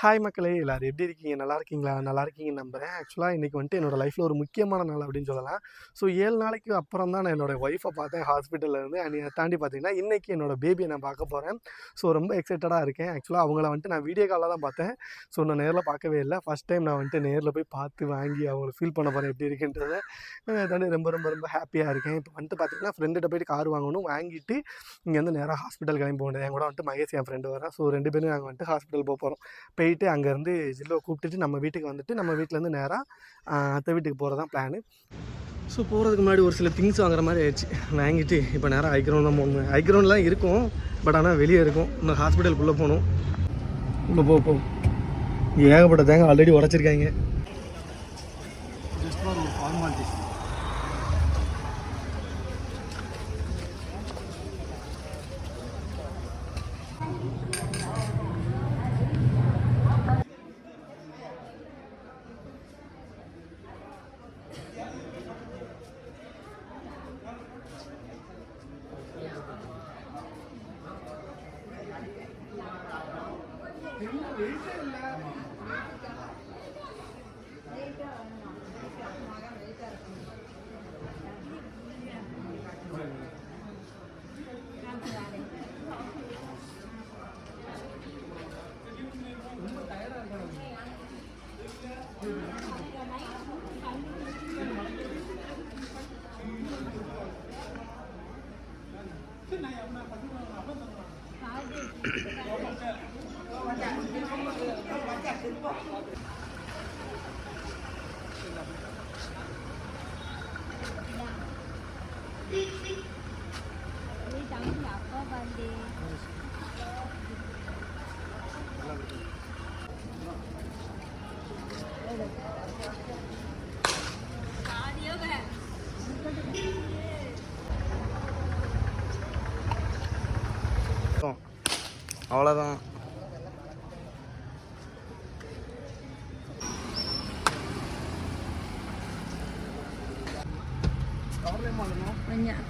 Hi மக்களே எல்லாரும் எப்படி இருக்கீங்க? நல்லா இருக்கீங்களா? நல்லா இருக்கீங்கன்னு நம்புகிறேன் ஆக்சுவலாக இன்றைக்கி வந்துட்டு என்னோடய லைஃப்பில் ஒரு முக்கியமான நாள் அப்படின்னு சொல்லலாம். ஸோ ஏழு நாளைக்கு அப்புறம் தான் நான் என்னோட ஒய்ஃபை பார்த்தேன் ஹாஸ்பிட்டலில் இருந்து. அண்ட் தாண்டி பார்த்தீங்கன்னா இன்றைக்கி என்னோட பேபியை நான் பார்க்க போகிறேன் ஸோ ரொம்ப எக்ஸைட்டடாக இருக்கேன். ஆக்சுவலாக அவங்கள வந்துட்டு நான் வீடியோ காலில் தான் பார்த்தேன். ஸோ நான் நேரில் பார்க்கவே இல்லை. ஃபஸ்ட் டைம் நான் வந்துட்டு நேரில் போய் பார்த்து வாங்கி அவங்களை ஃபீல் பண்ண போகிறேன் எப்படி இருக்குன்றத. தாண்டி ரொம்ப ரொம்ப ரொம்ப ஹாப்பியாக இருக்கேன். இப்போ வந்துட்டு பார்த்தீங்கன்னா ஃப்ரெண்டுகிட்ட போயிட்டு கார் வாங்கணும். வாங்கிட்டு இங்கேருந்து நேராக ஹாஸ்பிட்டல் கிளம்பி போகணும். என் கூட வந்துட்டு மகேஷ் என் ஃப்ரெண்டு வரேன் ஸோ ரெண்டு பேரும் நாங்கள் வந்துட்டு ஹாஸ்பிட்டல் போக போகிறோம் போயிட்டு அங்கேருந்து ஜில்லோ கூப்பிட்டுட்டு நம்ம வீட்டுக்கு வந்துட்டு நம்ம வீட்டிலேருந்து நேராக அத்தை வீட்டுக்கு போகிறது தான் பிளானு ஸோ போகிறதுக்கு முன்னாடி ஒரு சில திங்ஸ் வாங்குற மாதிரி ஆயிடுச்சு. வாங்கிட்டு இப்போ நேராக ஐக்ரௌண்ட் தான் போகணும். ஐக்ரௌண்ட்லாம் இருக்கும். பட் ஆனால் வெளியே இருக்கும். இன்னும் ஹாஸ்பிட்டலுக்குள்ளே போகணும். உள்ளே போ போ. ஏகப்பட்ட தேங்காய் ஆல்ரெடி உடச்சிருக்காங்க. ஜஸ்ட் ஃபார் ஒரு ஃபார்மாலிட்டிஸ் அவ்வளோதான்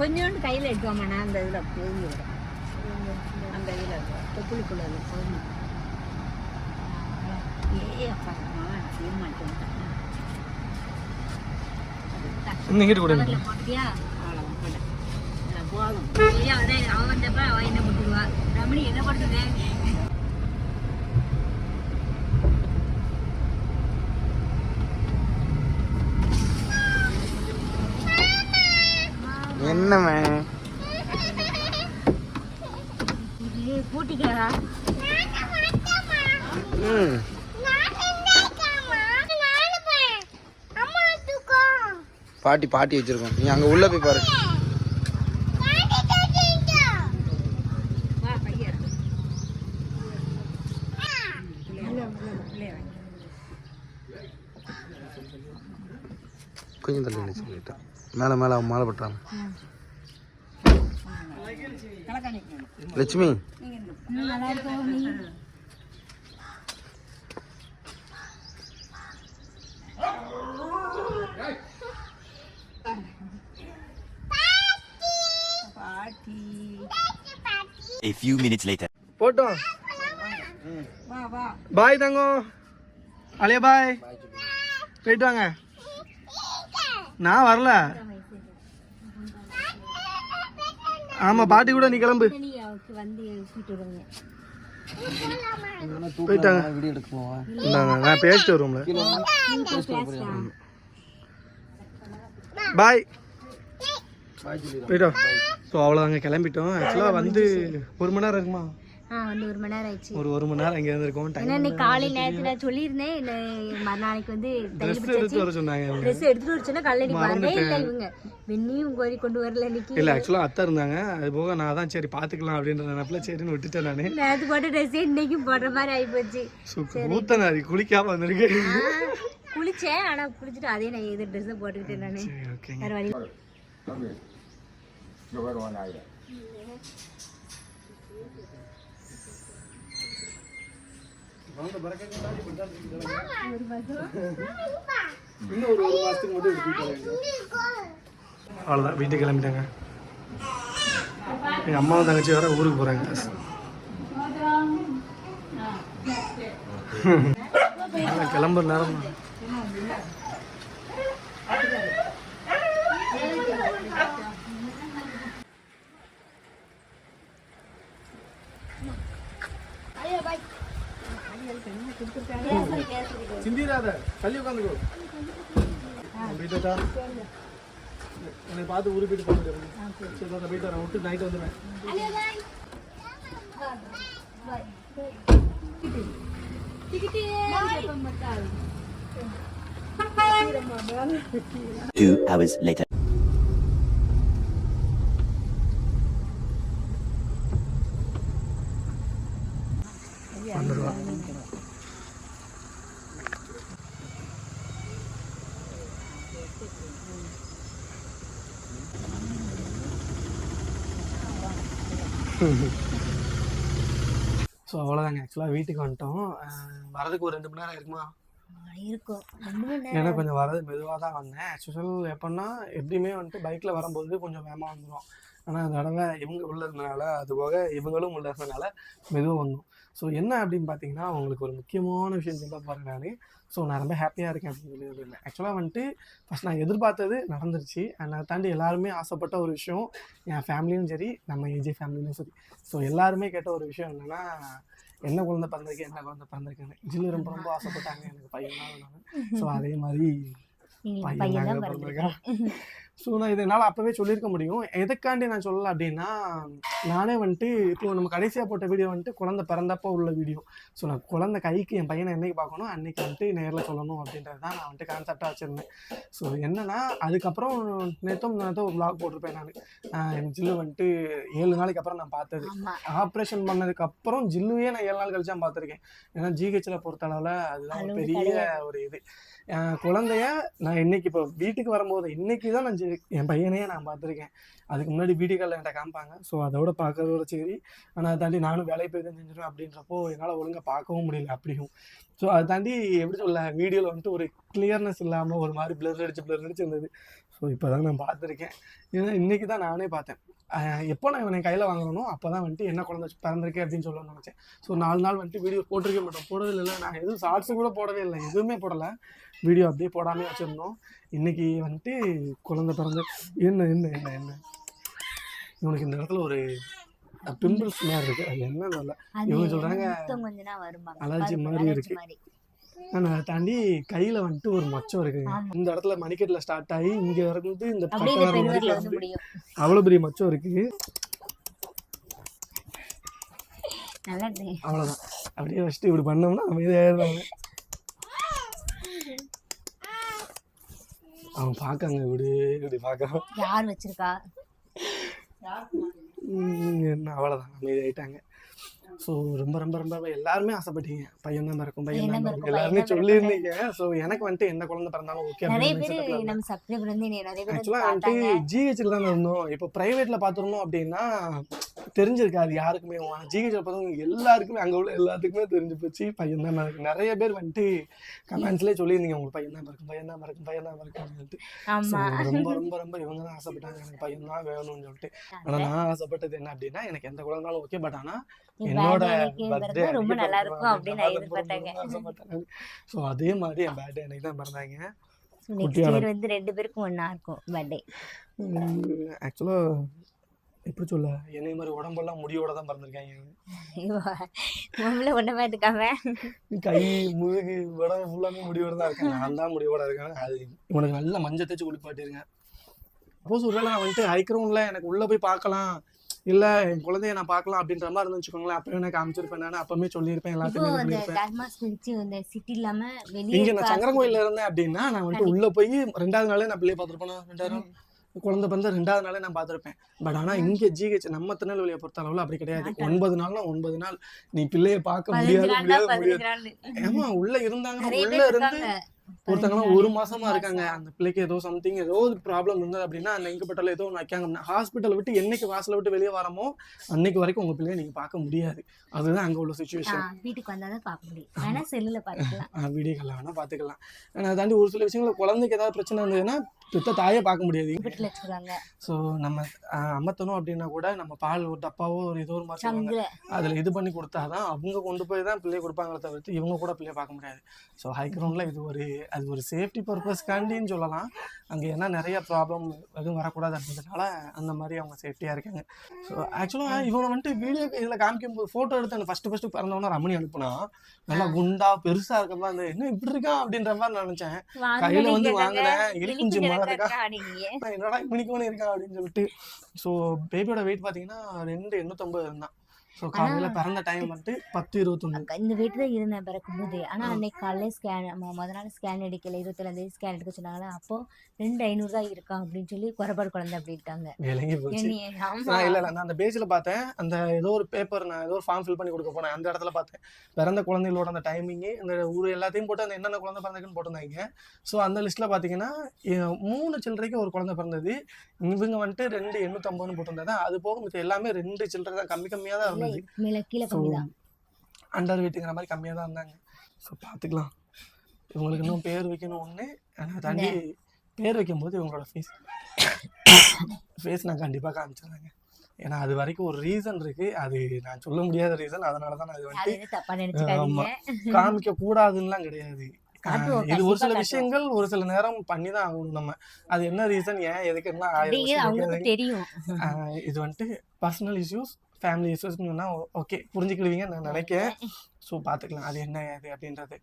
கொஞ்சோண்டு கையில் எடுக்காமண்ணா அந்த இதில் போய் அந்த இதில் தொப்புளுக்குள்ள போகணும் ஏ அப்பா செய்ய மாட்டேன் இங்கிட்டு கூட போட்டியா அவ்வளோதான் போட்டேன் போதும். அவன் என்ன போட்டுருவா ரமணி என்ன பண்ணுறது என்னம்மா? ம். பாட்டி பாட்டி வச்சிருக்கோம். நீ அங்கே உள்ள போய் பாரு. கொஞ்சம் தள்ளி நினைச்சு சொல்லிட்டேன். மேலே மேலே அவன் மாலை பட்டுறாங்க Lakshmi. A few minutes later. போட்டோம் பாய் தங்கம். அலையா பாய். போயிட்டு வாங்க. நான் வரல. ஆமா பாட்டி கூட நீ கிளம்பு. போயிட்டாங்க. நான் பேசிட்டு வருவோம்ல. பாய் போயிட்டோம் ஸோ அவ்வளோதாங்க கிளம்பிட்டோம். ஆக்சுவலாக வந்து ஒரு மணி நேரம் இருக்குமா? வந்து ஒரு மணி நேரம் ஆயிடுச்சு. ஒரு ஒரு மணி நேரம் இங்கே இருந்திருக்கோம். ஏன்னா இன்னைக்கு காலை நேரத்தில் சொல்லியிருந்தேன் இல்லை மறுநாளைக்கு வந்து ட்ரெஸ் எடுத்து வர சொன்னாங்க. ட்ரெஸ் எடுத்துட்டு வர சொன்னா காலைல நீ வரவே இல்லை இவங்க. வெண்ணியும் கோரி கொண்டு வரல இன்னைக்கு. இல்லை ஆக்சுவலாக அத்தை இருந்தாங்க. அது போக நான் தான் சரி பார்த்துக்கலாம் அப்படின்ற நினப்பில் சரின்னு விட்டுட்டேன் நான். நேற்று போட்ட ட்ரெஸ் இன்னைக்கும் போடுற மாதிரி ஆகிப்போச்சு ஸோ ஊத்தனாரி குளிக்காம வந்திருக்கு. குளிச்சேன். ஆனா குளிச்சுட்டு அதே நான் எது ட்ரெஸ் போட்டுக்கிட்டேன் நானு. வேற வழி இன்னும் ஒரு ஒரு மாதத்துக்கு மட்டும் எடுத்துட்டு அவ்வளோதான் வீட்டுக்கு கிளம்பிட்டாங்க. எங்கள் அம்மாவும் தங்கச்சி வேற ஊருக்கு போகிறாங்க நான் கிளம்புற நேரம். தான். சிந்திராத தள்ளி உட்காந்துக்கோ போயிட்டா என்னை பார்த்து ஊரு போயிட்டு சரி நான் போயிட்டு வரேன். விட்டு நைட்டு வந்துடுவேன். Two hours later. ஸோ அவ்வளோதாங்க ஆக்சுவலாக வீட்டுக்கு வந்துட்டோம். வரதுக்கு ஒரு ரெண்டு மணி நேரம் இருக்குமா. இருக்கும் ஏன்னா கொஞ்சம் வரது மெதுவாக தான் வந்தேன். ஆக்சுவல் எப்படின்னா எப்படியுமே வந்துட்டு பைக்கில் வரும்போது கொஞ்சம் வேகமாக வந்துடும் ஆனால் அந்த தடவை இவங்க உள்ள இருந்தனால அது போக இவங்களும் உள்ள இருந்தனால மெதுவாக வந்தோம். ஸோ என்ன அப்படின்னு பார்த்தீங்கன்னா உங்களுக்கு ஒரு முக்கியமான விஷயம் சொல்ல போகிறேன் நான். ஸோ நான் ரொம்ப ஹாப்பியாக இருக்கேன் அப்படின்னு சொல்லி சொல்லியிருந்தேன் ஆக்சுவலாக வந்துட்டு ஃபஸ்ட் நான் எதிர்பார்த்தது நடந்துருச்சு. and அதை தாண்டி எல்லாருமே ஆசைப்பட்ட ஒரு விஷயம் என் ஃபேமிலியும் சரி நம்ம ஏஜி ஃபேமிலியும் சரி. ஸோ எல்லாருமே கேட்ட ஒரு விஷயம் என்னென்னா என்ன குழந்தை பிறந்திருக்கு என்ன குழந்தை பிறந்திருக்குன்னு. ஜில்லு ரொம்ப ரொம்ப ஆசைப்பட்டாங்க எனக்கு பையன் தான் ஸோ அதே மாதிரி பையன் தான் பிறந்திருக்கான். ஸோ நான் இதை என்னால் அப்போவே சொல்லியிருக்க முடியும். எதுக்காண்டி நான் சொல்லல அப்படின்னா நானே வந்துட்டு இப்போ நம்ம கடைசியாக போட்ட வீடியோ வந்துட்டு குழந்தை பிறந்தப்போ உள்ள வீடியோ ஸோ நான் குழந்தை கைக்கு என் பையனை என்னைக்கு பார்க்கணும்? அன்னைக்கு வந்துட்டு நேரில் சொல்லணும் அப்படின்றது தான் நான் வந்துட்டு கான்செப்டாக வச்சுருந்தேன். ஸோ என்னன்னா அதுக்கப்புறம் நேற்றும் ஒரு vlog போட்டிருப்பேன் நான். என் ஜில்லு வந்துட்டு ஏழு நாளைக்கு அப்புறம் நான் பார்த்தது. ஆப்ரேஷன் பண்ணதுக்கு அப்புறம் ஜில்லுவே நான் ஏழு நாள் கழிச்சு தான் பார்த்துருக்கேன். ஏன்னா ஜிஹெச்சில் பொறுத்தளவில் அதுதான் ஒரு அளவு பெரிய. ஒரு இது. என் குழந்தைய நான் இன்னைக்கு இப்போ வீட்டுக்கு வரும்போது இன்னைக்கு தான் நான் என் பையனையே நான் பார்த்துருக்கேன். அதுக்கு முன்னாடி வீடியோ காலில் என்கிட்ட காமிப்பாங்க. ஸோ அதோட பார்க்கறதோட சரி. ஆனால் அதை தாண்டி நானும் வேலைக்கு போய் தான் செஞ்சிடும் அப்படின்றப்போ என்னால் ஒழுங்காக பார்க்கவும் முடியல அப்படியும். ஸோ அதை தாண்டி எப்படி சொல்ல வீடியோவில் வந்துட்டு ஒரு கிளியர்னஸ் இல்லாமல் ஒரு மாதிரி பிளர் அடிச்சு பிளர் அடிச்சு இருந்தது. ஸோ இப்போ தான் நான் பார்த்துருக்கேன். ஏன்னா இன்னைக்கு தான் நானே பார்த்தேன். எப்போ நான் இவனை கையில் வாங்கணும் அப்போ தான் வந்துட்டு என்ன குழந்தை பிறந்திருக்கு அப்படின்னு சொல்லணும்னு நினச்சேன். ஸோ நாலு நாள் வந்துட்டு வீடியோ போட்டிருக்க மாட்டோம். போடவே இல்லை நான் எதுவும் ஷார்ட்ஸு கூட போடவே இல்லை. எதுவுமே போடலை. வீடியோ அப்படியே போடாமே வச்சுருந்தோம். இன்னைக்கு வந்துட்டு குழந்தை பிறந்து என்ன என்ன என்ன என்ன? இவனுக்கு இந்த இடத்துல ஒரு பிம்பிள்ஸ் மாதிரி இருக்கு. அது என்ன அது இவங்க வரும்பாங்க. அலர்ஜி மாதிரி இருக்கு. ஆனால் அதை தாண்டி கையில் வந்துட்டு ஒரு மச்சம் இருக்குங்க. ஆமா. இந்த இடத்துல மணிக்கட்டில் ஸ்டார்ட் ஆகி இங்கே இருந்து இந்த இந்த வரைக்கும் முடியும். அவ்வளோ பெரிய மச்சம் இருக்கு. நல்லா இருக்கு. அவ்வளோதான் அப்படியே வச்சுட்டு இப்படி பண்ணோம்னா அமைதியாகிடுவாங்க அவன் பார்க்காங்க இப்படி இப்படி பார்க்கறான் யார் வச்சிருக்கா? என்ன அவ்வளோதான் அமைதியாயிட்டாங்க ஸோ ரொம்ப ரொம்ப ரொம்ப எல்லாருமே ஆசைப்பட்டீங்க. பையன் தான் பிறக்கும் பையன் தான் பிறக்கும் எல்லாருமே சொல்லியிருந்தீங்க. ஸோ எனக்கு வந்துட்டு எந்த குழந்தை பிறந்தாலும் ஓகே நிறைய அப்படின்னு பேர் நம்ம சப்ஸ்கிரைபர் வந்து என்னைய நிறைய பேர் வந்து ஆக்சுவலாக வந்துட்டு ஜிஹெச்சில் தானே இருந்தோம். இப்போ ப்ரைவேட்டில் பார்த்துருந்தோம் அப்படின்னா தெரிஞ்சிருக்காது யாருக்குமே. ஜிஹெச்சில் பார்த்தவங்க எல்லாருக்குமே அங்கே உள்ள எல்லாத்துக்குமே தெரிஞ்சு போச்சு. பையன் தான் பிறக்கும் நிறைய பேர் வந்துட்டு கமெண்ட்ஸ்லேயே சொல்லியிருந்தீங்க உங்களுக்கு பையன் தான் பிறக்கும் பையன் தான் பிறக்கும் பையன் தான் ஆமா. ரொம்ப ரொம்ப ரொம்ப இவங்க தான் ஆசைப்பட்டாங்க. எனக்கு பையன் தான் வேணும்னு சொல்லிட்டு. ஆனால் நான் ஆசைப்பட்டது என்ன அப்படின்னா எனக்கு எந்த குழந்தைனாலும் ஓகே பட் ஆனால் என்னோட பர்த்டே ரொம்ப நல்லா இருக்கும் அப்படின்னு எதிர்பார்த்தாங்க. ஸோ அதே மாதிரி என் பர்த்டே அன்னைக்கு தான் பிறந்தாங்க. நெக்ஸ்ட் இயர் வந்து ரெண்டு பேருக்கும் ஒண்ணா இருக்கும் பர்த்டே ஆக்சுவலாக எப்படி சொல்ல என்னை மாதிரி உடம்பெல்லாம் முடியோட தான் பிறந்திருக்காங்க மாமல ஒண்ணு மாதிரி இருக்காம கை முதுகு உடம்பு ஃபுல்லாமே முடியோட தான் இருக்கேன். நான் தான் முடியோட இருக்கேன். அது இவனுக்கு நல்ல மஞ்சள் தேய்ச்சி குளிப்பாட்டிருங்க சப்போஸ் ஒருவேளை நான் வந்துட்டு ஹைக்ரௌண்டில் எனக்கு உள்ளே போய் பார்க்கலாம். இல்லை என் குழந்தைய நான் பார்க்கலாம் அப்படின்ற மாதிரி இருந்து வச்சுக்கோங்களேன். அப்போ எனக்கு காமிச்சிருப்பேன் நான். அப்பவுமே சொல்லியிருப்பேன் எல்லாத்தையுமே இங்க நான் இருக்க சங்கரங்கோயில்ல இருந்தேன் அப்படின்னா நான் வந்துட்டு உள்ள போய் ரெண்டாவது நாளே நான் பிள்ளைய பார்த்துருப்பேன் நாள் குழந்தை பிறந்த ரெண்டாவது நாளே நான் பார்த்துருப்பேன். பட் ஆனா இங்க ஜிஹெச் நம்ம திருநெல்வேலியை பொறுத்த அளவுல அப்படி கிடையாது. ஒன்பது நாள்னா ஒன்பது நாள். நீ பிள்ளைய பார்க்க முடியாது முடியாது ஆமா உள்ள இருந்தாங்க உள்ள இருந்து இருக்காங்க ஒருத்தங்கலாம் ஒரு மாசமா இருக்காங்க. அந்த பிள்ளைக்கு ஏதோ சம்திங் ஏதோ ஒரு ப்ராப்ளம் இருந்தது அப்படின்னா அந்த இங்கப்பட்டால ஏதோ ஒன்று வைக்காங்க ஹாஸ்பிட்டலை விட்டு என்னைக்கு வாசலை விட்டு வெளியே வரமோ அன்னைக்கு வரைக்கும் உங்க பிள்ளைய நீங்க பார்க்க முடியாது. அதுதான் அங்க உள்ள சுச்சுவேஷன் வீட்டுக்கு வந்தாதான் பார்க்க முடியும். வேணா செல்லுல பார்த்துக்கலாம். வீடியோ காலில் வேணா பார்த்துக்கலாம். ஆனால் தாண்டி ஒரு சில விஷயங்கள் குழந்தைக்கு ஏதாவது பிரச்சனை இருந்ததுன்னா பெத்த தாயை பார்க்க முடியாது. ஸோ நம்ம அமர்த்தணும் அப்படின்னா கூட நம்ம பால் ஒரு டப்பாவோ ஒரு ஏதோ ஒரு மாதிரி அதில் இது பண்ணி கொடுத்தாதான் அவங்க கொண்டு போய் தான் பிள்ளைய கொடுப்பாங்களே தவிர்த்து இவங்க கூட பிள்ளைய பார்க்க முடியாது. ஸோ ஹை கிரவுண்டில் இது ஒரு அது ஒரு சேஃப்டி பர்பஸ்க்காண்டின்னு சொல்லலாம். அங்கே ஏன்னா நிறைய ப்ராப்ளம் எதுவும் வரக்கூடாது அப்படின்றதுனால அந்த மாதிரி அவங்க சேஃப்டியாக இருக்காங்க. ஸோ ஆக்சுவலாக இவனை வந்துட்டு வீடியோ இதில் காமிக்கும் போது ஃபோட்டோ எடுத்து அந்த ஃபஸ்ட்டு ஃபஸ்ட்டு பிறந்தவன ரமணி அனுப்புனா நல்லா குண்டா பெருசாக இருக்கப்ப அந்த என்ன இப்படி இருக்கான் அப்படின்ற மாதிரி நான் நினச்சேன். கையில வந்து வாங்குறேன் எலுமிச்சை மாதிரி இருக்கா என்னடா மினிக்கோன்னு இருக்கா அப்படின்னு சொல்லிட்டு. ஸோ பேபியோட வெயிட் பார்த்தீங்கன்னா ரெண்டு எண்ணூற்றம்பது இருந்தான் ஸோ காலையில் பிறந்த டைம் வந்துட்டு பத்து இருபத்தொன்று இந்த வீட்டுல இருந்தேன் பிறக்கும்போது ஆனா அன்னைக்கு காலையில ஸ்கேன் முத நாள் ஸ்கேன் எடுக்கல. இருபத்தேழாம் தேதி ஸ்கேன் எடுக்க சொன்னாங்களா? அப்போ ரெண்டு ஐநூறு தான் இருக்கா அப்படின்னு சொல்லி குறைபாடு குழந்தை அப்படின்ட்டாங்க விளங்கி போச்சு. இல்லை நான் அந்த பேஜில் பார்த்தேன். அந்த ஏதோ ஒரு பேப்பர் நான் ஏதோ ஒரு ஃபார்ம் ஃபில் பண்ணி கொடுக்க போனேன். அந்த இடத்துல பார்த்தேன். பிறந்த குழந்தைகளோட அந்த டைமிங்கு அந்த ஊர் எல்லாத்தையும் போட்டு அந்த என்னென்ன குழந்தை பிறந்திருக்குன்னு போட்டிருந்தாங்க. ஸோ அந்த லிஸ்ட்டில் பார்த்தீங்கன்னா மூணு சில்லறைக்கு ஒரு குழந்தை பிறந்தது. இவங்க வந்துட்டு ரெண்டு எண்ணூற்றம்பதுன்னு போட்டிருந்தது? அது போக மிச்சம் எல்லாமே ரெண்டு சில்லறை தான். கம்மி கம்மியாக தான் மேல கீழே அண்டர் வெயிட்டுங்கிற மாதிரி கம்மியாக தான் இருந்தாங்க. ஸோ பார்த்துக்கலாம். இவங்களுக்கு இன்னும் பேர் வைக்கணும் ஒன்று தாண்டி பேர் வைக்கும்போது இவங்களோட ஃபேஸ் ஃபேஸ் நான் கண்டிப்பாக காமிச்சிடுறேங்க. ஏன்னா அது வரைக்கும் ஒரு ரீசன் இருக்கு. அது நான் சொல்ல முடியாத ரீசன் அதனால தான் அது நினைச்சுக்காதீங்க. காமிக்க கூடாதுன்னுலாம் கிடையாது. இது ஒரு சில விஷயங்கள் ஒரு சில நேரம் பண்ணி தான் ஆகணும் நம்ம. அது என்ன ரீசன் ஏன்? எதுக்கு ஆஹ் இது வந்துட்டு பர்சனல் இஷ்யூஸ் ஃபேமிலி இஷ்யூஸ்னா ஓகே புரிஞ்சுக்கிடுவீங்க நான் நினைக்கிறேன். ஸோ பார்த்துக்கலாம் அது என்ன அது அப்படின்றது.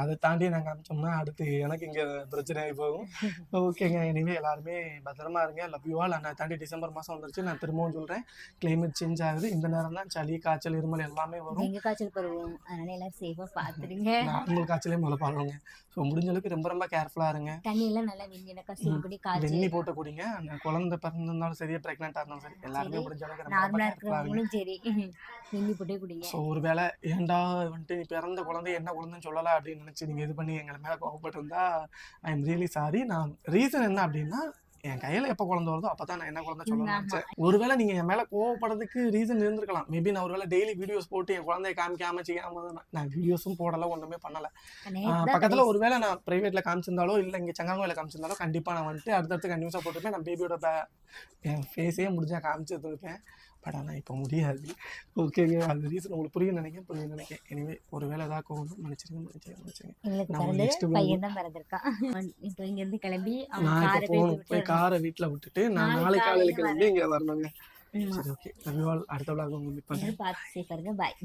அதை தாண்டி நாங்கள் அமிச்சோம்னா அடுத்து எனக்கு இங்கே பிரச்சனை ஆகி போகும். ஓகேங்க. இனிமேல் எல்லாருமே பத்திரமா இருங்க. லவ் யூ ஆல் நான் தாண்டி டிசம்பர் மாதம் வந்துருச்சு. நான் திரும்பவும் சொல்கிறேன் கிளைமேட் சேஞ்ச் ஆகுது. இந்த நேரம் தான் சளி காய்ச்சல் இருமல் எல்லாமே வரும். எங்க காய்ச்சல் பருவம்? அதனால எல்லாரும் சேஃபா பாத்துருங்க. நார்மல் காய்ச்சலே முதல்ல பாருங்க ஸோ முடிஞ்ச அளவுக்கு ரொம்ப ரொம்ப கேர்ஃபுல்லாக இருங்க. தண்ணி எல்லாம் நல்லா வெந்நீரக்கா சூடுபடி காய்ச்சி வெந்நி போட்டு குடிங்க. அந்த குழந்தை பிறந்திருந்தாலும் சரி ப்ரெக்னெண்ட்டாக இருந்தாலும் சரி எல்லாருமே. முடிஞ்ச அளவுக்கு ரொம்ப ரொம்ப நார்மலா கேர்ஃபுல்லாக இருங்க. இருக்கிறவங்களும் சரி. வெந்நி போட்டே குடிங்க. ஸோ ஒரு வேளை ஏன்டா வந்துட்டு நீ பிறந்த குழந்தை என்ன குழந்தைன்னு சொல்லலாம் அப்படின்னு நினச்சி நீங்கள் இது பண்ணி எங்களை மேலே கோவப்பட்டிருந்தா ஐ எம் ரியலி சாரி நான் ரீசன் என்ன அப்படின்னா என் கையில் எப்போ குழந்தை வருதோ அப்போ தான் நான் என்ன குழந்தை சொல்ல. நினச்சேன். ஒருவேளை நீங்கள் என் மேலே கோவப்படுறதுக்கு ரீசன் இருந்திருக்கலாம். மேபி நான் ஒருவேளை டெய்லி வீடியோஸ் போட்டு என் குழந்தைய காமிக்காம செய்யாம நான் வீடியோஸும் போடல ஒன்றுமே பண்ணலை. பக்கத்தில் ஒருவேளை நான் ப்ரைவேட்டில் காமிச்சிருந்தாலோ இல்லை இங்கே சங்காங்கோயில் காமிச்சிருந்தாலோ கண்டிப்பாக நான் வந்துட்டு அடுத்தடுத்து கண்டினியூஸாக போட்டுருப்பேன். நான் பேபியோட என் ஃபேஸே முடிஞ்சா காமிச்சிருந்துருப்பேன். பட் ஆனால் இப்போ முடியாது. ஓகேங்க அந்த ரீசன் உங்களுக்கு புரியும் நினைக்கிறேன் புரியும் நினைக்கிறேன். எனிவே ஒரு வேளை ஏதாவது கோவம் இங்க இருந்து கிளம்பி அவன் நான் காரை இப்போ போகணும் போய் காரை வீட்டில் விட்டுட்டு நான் நாளை காலையில் கிளம்பி இங்கே வரணுங்க. சரி ஓகே ஆல் அடுத்த விளாக் உங்களுக்கு பண்ணுறேன் பாய்